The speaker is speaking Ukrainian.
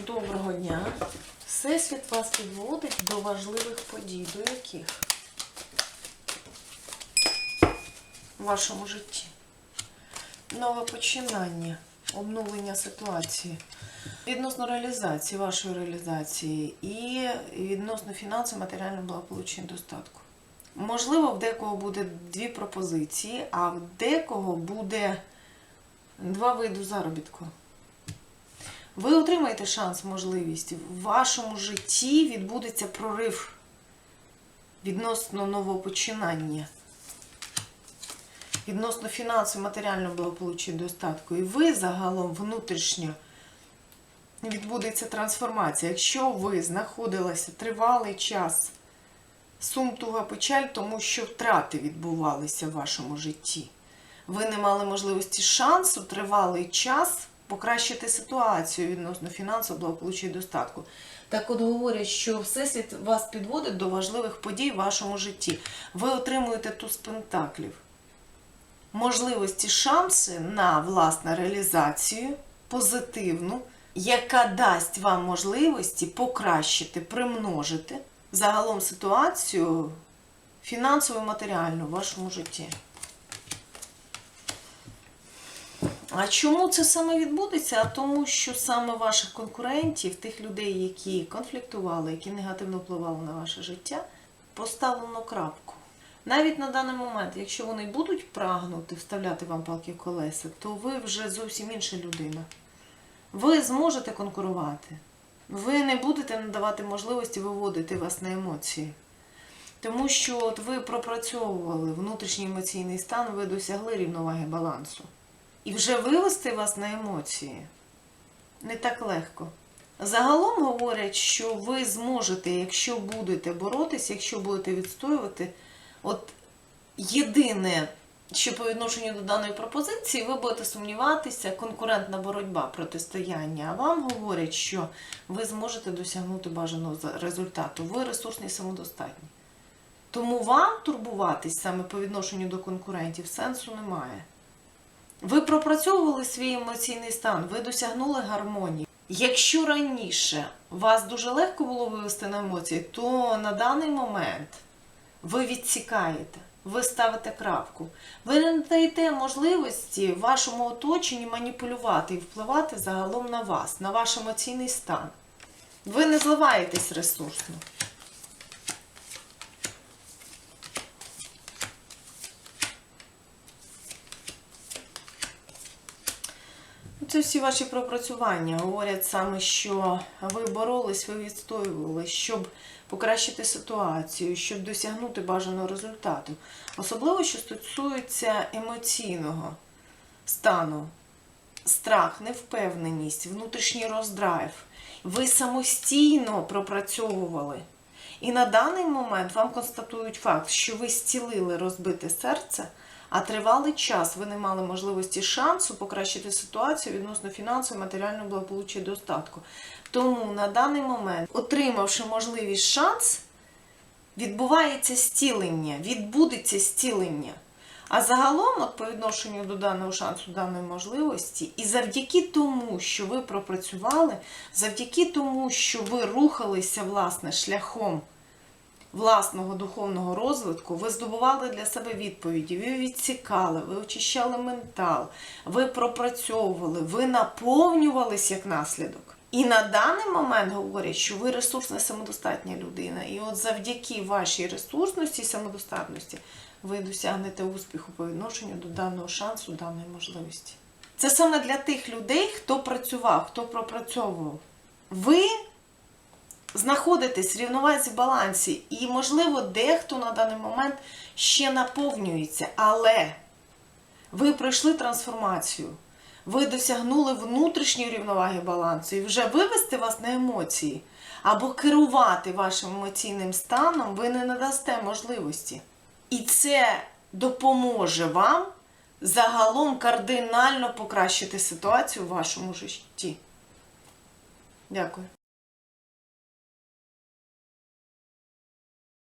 Доброго дня. Всесвіт вас підводить до важливих подій, до яких в вашому житті. Нове починання, обновлення ситуації, відносно реалізації, вашої реалізації і відносно фінансового, матеріального благополуччя і достатку. Можливо, в декого буде дві пропозиції, а в декого буде два види заробітку. Ви отримаєте шанс, можливість. В вашому житті відбудеться прорив відносно нового починання, відносно фінансового, матеріального благополуччя і достатку. І ви загалом внутрішньо відбудеться трансформація. Якщо ви знаходилися тривалий час, сум, туга, печаль, тому що втрати відбувалися в вашому житті. Ви не мали можливості шансу тривалий час покращити ситуацію відносно фінансового благополуччя і достатку. Так от говорять, що Всесвіт вас підводить до важливих подій в вашому житті. Ви отримуєте туз пентаклів. Можливості, шанси на власне реалізацію позитивну, яка дасть вам можливості покращити, примножити загалом ситуацію фінансово і матеріальну в вашому житті. А чому це саме відбудеться? А тому, що саме ваших конкурентів, тих людей, які конфліктували, які негативно впливали на ваше життя, поставлено крапку. Навіть на даний момент, якщо вони будуть прагнути вставляти вам палки в колеса, то ви вже зовсім інша людина. Ви зможете конкурувати. Ви не будете надавати можливості виводити вас на емоції. Тому що от ви пропрацьовували внутрішній емоційний стан, ви досягли рівноваги балансу. І вже вивести вас на емоції не так легко. Загалом говорять, що ви зможете, якщо будете боротися, якщо будете відстоювати, от єдине, що по відношенню до даної пропозиції, ви будете сумніватися, конкурентна боротьба, протистояння. А вам говорять, що ви зможете досягнути бажаного результату. Ви ресурсні і самодостатні. Тому вам турбуватись саме по відношенню до конкурентів сенсу немає. Ви пропрацьовували свій емоційний стан, ви досягнули гармонії. Якщо раніше вас дуже легко було вивести на емоції, то на даний момент ви відсікаєте, ви ставите крапку. Ви не даєте можливості вашому оточенню маніпулювати і впливати загалом на вас, на ваш емоційний стан. Ви не зливаєтесь ресурсно. Це всі ваші пропрацювання говорять саме, що ви боролись, ви відстоювали, щоб покращити ситуацію, щоб досягнути бажаного результату. Особливо, що стосується емоційного стану, страх, невпевненість, внутрішній роздрайв. Ви самостійно пропрацьовували. І на даний момент вам констатують факт, що ви зцілили розбите серце, а тривалий час ви не мали можливості шансу покращити ситуацію відносно фінансового, матеріального благополуччя достатку. Тому на даний момент, отримавши можливість шанс, відбувається зцілення, відбудеться зцілення. А загалом, от по відношенню до даного шансу, даної можливості, і завдяки тому, що ви пропрацювали, завдяки тому, що ви рухалися власне шляхом власного духовного розвитку, ви здобували для себе відповіді, ви відсікали, ви очищали ментал, ви пропрацьовували, ви наповнювались як наслідок. І на даний момент говорять, що ви ресурсна самодостатня людина. І от завдяки вашій ресурсності і самодостатності ви досягнете успіху по відношенню до даного шансу, даної можливості. Це саме для тих людей, хто працював, хто пропрацьовував. Ви знаходитесь в рівновазі балансі, і, можливо, дехто на даний момент ще наповнюється, але ви пройшли трансформацію, ви досягнули внутрішньої рівноваги балансу, і вже вивести вас на емоції або керувати вашим емоційним станом ви не надасте можливості. І це допоможе вам загалом кардинально покращити ситуацію в вашому житті. Дякую.